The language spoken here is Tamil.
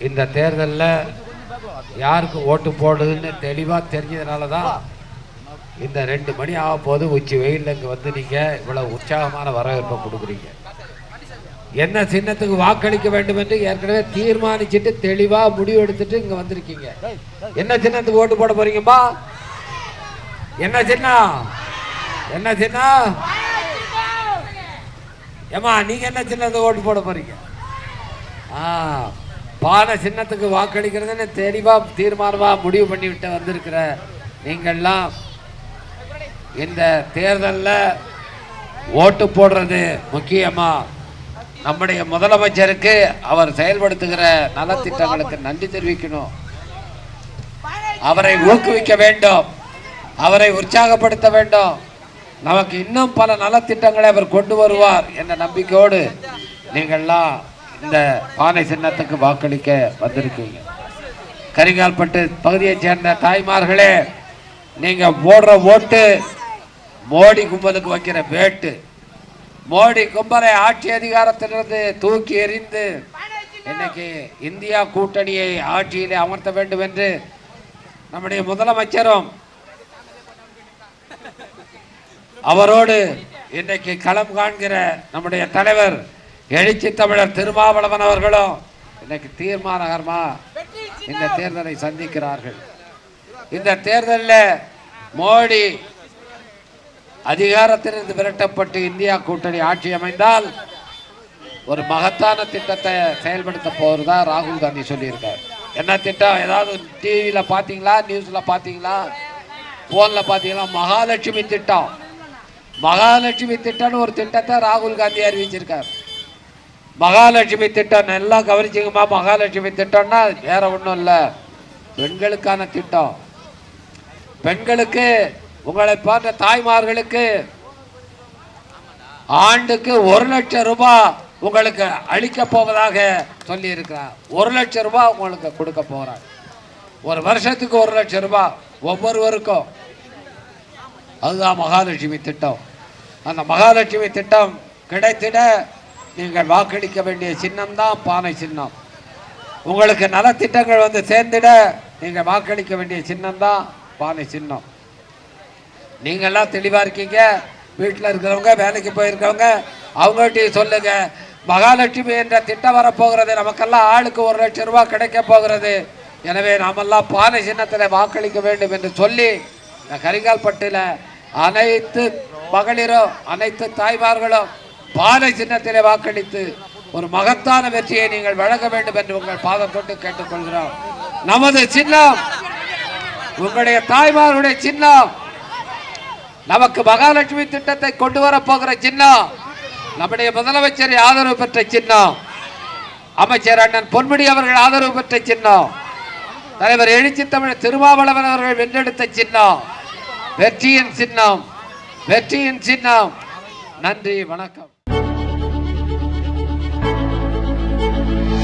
இந்த தேர்தலில் யாருக்கு ஓட்டு போடுதுன்னு தெளிவாக தெரிஞ்சதுனால தான் இந்த ரெண்டு மணி ஆக போது உச்சி வெயிலில் இங்கே வந்து நீங்கள் இவ்வளோ உற்சாகமான வரவேற்பை கொடுக்குறீங்க. என்ன சின்னத்துக்கு வாக்களிக்க வேண்டும் என்று ஏற்கனவே தீர்மானிச்சுட்டு தெளிவாக முடிவு எடுத்துட்டு இங்கே வந்திருக்கீங்க. என்ன சின்னத்துக்கு ஓட்டு போட போறீங்கப்பா என்ன சின்னம் என்ன சின்னம் ஏம்மா நீங்க என்ன சின்னத்துக்கு ஓட்டு போட போறீங்க? ஆ. பாட சின்னத்துக்கு வாக்களிக்கிறதுன்னு தெளிவா தீர்மானமா முடிவு பண்ணிவிட்டு வந்திருக்கிற நீங்கள்லாம் இந்த தேர்தலில் ஓட்டு போடுறது முக்கியமா? நம்முடைய முதலமைச்சருக்கு அவர் செயல்படுத்துகிற நலத்திட்டங்களுக்கு நன்றி தெரிவிக்கணும். அவரை ஊக்குவிக்க வேண்டும். அவரை உற்சாகப்படுத்த வேண்டும். நமக்கு இன்னும் பல நலத்திட்டங்களை அவர் கொண்டு வருவார் என்ற நம்பிக்கையோடு நீங்கள்லாம் இந்த பானை சின்னத்துக்கு வாக்களிக்க வந்திருக்கீங்க. கரிகால்பட்டு பகுதியைச் சேர்ந்த தாய்மார்களே நீங்க போடுற ஓட்டு மோடி கும்பலுக்கு வைக்கிற வேட்டு. மோடி கும்பலை ஆட்சி அதிகாரத்திலிருந்து தூக்கி எறிந்து இன்னைக்கு இந்தியா கூட்டணியை ஆட்சியிலே அமர்த்த வேண்டும் என்று நம்முடைய முதலமைச்சரும் அவரோடு இன்றைக்கு களம் காண்கிற நம்முடைய தலைவர் எழுச்சி தமிழர் திருமாவளவன் அவர்களும் இன்னைக்கு தீர்மானகரமா இந்த தேர்தலை சந்திக்கிறார்கள். இந்த தேர்தலில் மோடி அதிகாரத்திலிருந்து விரட்டப்பட்டு இந்தியா கூட்டணி ஆட்சி அமைந்தால் ஒரு மகத்தான திட்டத்தை செயல்படுத்த போறதா ராகுல் காந்தி சொல்லியிருக்கார். என்ன திட்டம்? ஏதாவது டிவியில் பார்த்தீங்களா? நியூஸில் பார்த்தீங்களா? ஃபோனில் பார்த்தீங்களா? மகாலட்சுமி திட்டம். மகாலட்சுமி திட்டம்னு ஒரு திட்டத்தை ராகுல் காந்தி அறிவிச்சிருக்கார். மகாலட்சுமி திட்டம் நல்லா கவனிச்சுங்கம்மா. மகாலட்சுமி திட்டம்னா வேற ஒன்றும் இல்லை. பெண்களுக்கான திட்டம். பெண்களுக்கு உங்களை பார்த்த தாய்மார்களுக்கு ஆண்டுக்கு ஒரு லட்சம் ரூபாய் உங்களுக்கு அளிக்க போவதாக சொல்லி இருக்கிறார் ஒரு லட்சம் ரூபாய் உங்களுக்கு கொடுக்க போறார். ஒரு வருஷத்துக்கு ஒரு லட்சம் ரூபாய் ஒவ்வொருவருக்கும். அதுதான் மகாலட்சுமி திட்டம். அந்த மகாலட்சுமி திட்டம் கிடைத்திட நீங்கள் வாக்களிக்க வேண்டிய சின்னம் தான் பானை சின்னம். உங்களுக்கு நலத்திட்டங்கள் வந்து சேர்ந்திட நீங்கள் வாக்களிக்க வேண்டிய சின்னம் தான் பானை சின்னம். நீங்கள்லாம் தெளிவாக இருக்கீங்க. வீட்டில் இருக்கிறவங்க வேலைக்கு போயிருக்கவங்க அவங்கள்ட்டையும் சொல்லுங்க. மகாலட்சுமி என்ற திட்டம் வரப்போகிறது. நமக்கெல்லாம் ஆளுக்கு ஒரு லட்சம் ரூபாய் கிடைக்க போகிறது. எனவே நாமெல்லாம் பானை சின்னத்தில் வாக்களிக்க வேண்டும் என்று சொல்லி இந்த கரிகால்பட்டில் அனைத்து மகளிரும் அனைத்து தாய்மார்களும் பாலை சின்னத்திலே வாக்களித்து ஒரு மகத்தான வெற்றியை நீங்கள் வழங்க வேண்டும் என்று உங்கள் பாதம் தொட்டு கேட்டுக்கொள்கிறோம். நமது சின்னம் உங்களுடைய தாய்மாருடைய சின்னம் நமக்கு மகாலட்சுமி திட்டத்தை கொண்டு வர போகிற சின்னம் நம்முடைய முதலமைச்சரை ஆதரவு பெற்ற சின்னம் அமைச்சர் அண்ணன் பொன்முடி அவர்கள் ஆதரவு பெற்ற சின்னம் தலைவர் எழுச்சி தமிழர் திருமாவளவன் அவர்கள் வென்றெடுத்த சின்னம் வெற்றியின் சின்னம் வெற்றியின் சின்னம். நன்றி வணக்கம். Música